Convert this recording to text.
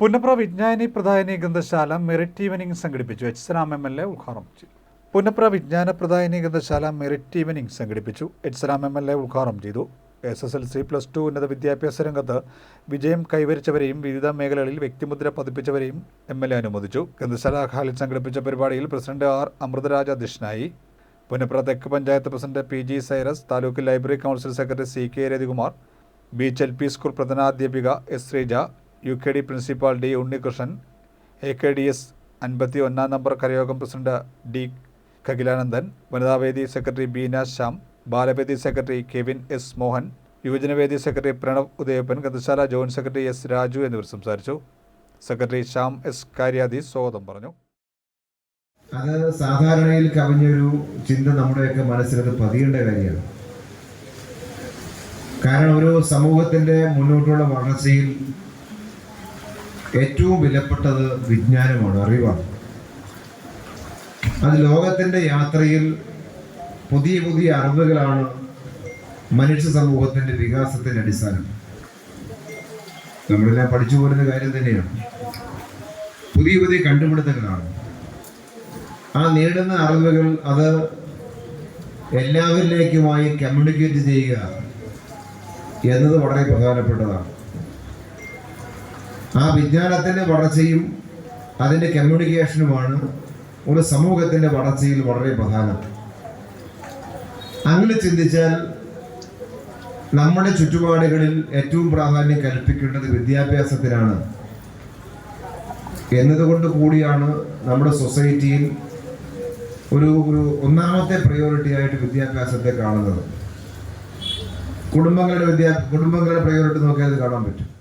പുന്നപ്ര വിജ്ഞാനി പ്രധാനി ഗ്രന്ഥശാല മെറിറ്റ് ഈവനിംഗ് സംഘടിപ്പിച്ചു. H Salam M L A ഉദ്ഘാടനം ചെയ്തു. പുന്നപ്ര വിജ്ഞാന പ്രധാനി ഗ്രന്ഥശാല മെറിറ്റ് ഈവനിംഗ് സംഘടിപ്പിച്ചു. H Salam M L A ഉദ്ഘാടനം ചെയ്തു. S S L C plus two ഉന്നത വിദ്യാഭ്യാസ രംഗത്ത് വിജയം കൈവരിച്ചവരെയും വിവിധ മേഖലകളിൽ വ്യക്തിമുദ്ര പതിപ്പിച്ചവരെയും എം എൽ എ അനുമോദിച്ചു. ഗ്രന്ഥശാല ഹാളിൽ സംഘടിപ്പിച്ച പരിപാടിയിൽ പ്രസിഡന്റ് ആർ. അമൃതരാജ് അധ്യക്ഷനായി. പുന്നപ്ര തെക്ക് panchayat president P. G. Cyrus taluk library council secretary C. K. Ravikumar beach L. P school പ്രധാനാധ്യാപിക S Sreeja U K D principal D Unnikrishnan A K D S അൻപത്തി ഒന്നാം number കരയോഗം president D Khagilanandan വനിതാവേദി secretary Beena Shyam ബാലവേദി secretary Kevin S Mohan യുവജനവേദി secretary Pranav Udayappan ഗ്രന്ഥശാല joint secretary S Raju എന്നിവർ സംസാരിച്ചു. Secretary Shyam S കാര്യാദി സ്വാഗതം പറഞ്ഞു. അത് സാധാരണയിൽ കവിഞ്ഞൊരു ചിന്ത നമ്മുടെയൊക്കെ മനസ്സിലത് പതിയേണ്ട കാര്യമാണ്. കാരണം ഒരു സമൂഹത്തിന്റെ മുന്നോട്ടുള്ള വളർച്ചയിൽ ഏറ്റവും വിലപ്പെട്ടത് വിജ്ഞാനമാണ് അറിവാണ്. അത് ലോകത്തിന്റെ യാത്രയിൽ പുതിയ പുതിയ അറിവുകളാണ് മനുഷ്യ സമൂഹത്തിന്റെ വികാസത്തിന്റെ അടിസ്ഥാനം. നമ്മളെല്ലാം പഠിച്ചു പോരുന്ന കാര്യം തന്നെയാണ്. പുതിയ പുതിയ കണ്ടുപിടുത്തങ്ങളാണ്. ആ നേടുന്ന അറിവുകൾ അത് എല്ലാവരിലേക്കുമായി കമ്മ്യൂണിക്കേറ്റ് ചെയ്യുക എന്നത് വളരെ പ്രധാനപ്പെട്ടതാണ്. ആ വിജ്ഞാനത്തിന്റെ വളർച്ചയും അതിന്റെ കമ്മ്യൂണിക്കേഷനുമാണ് ഒരു സമൂഹത്തിന്റെ വളർച്ചയിൽ വളരെ പ്രധാനം. അങ്ങനെ ചിന്തിച്ചാൽ നമ്മുടെ ചുറ്റുപാടുകളിൽ ഏറ്റവും പ്രാധാന്യം കൽപ്പിക്കേണ്ടത് വിദ്യാഭ്യാസത്തിനാണ്. എന്നതുകൊണ്ട് കൂടിയാണ് നമ്മുടെ സൊസൈറ്റിയിൽ ഒരു ഒരു ഒന്നാമത്തെ പ്രയോറിറ്റി ആയിട്ട് വിദ്യാഭ്യാസത്തെ കാണുന്നത്. കുടുംബങ്ങളുടെ വിദ്യാ കുടുംബങ്ങളുടെ പ്രയോറിറ്റി നോക്കിയാൽ അത് കാണാൻ പറ്റും.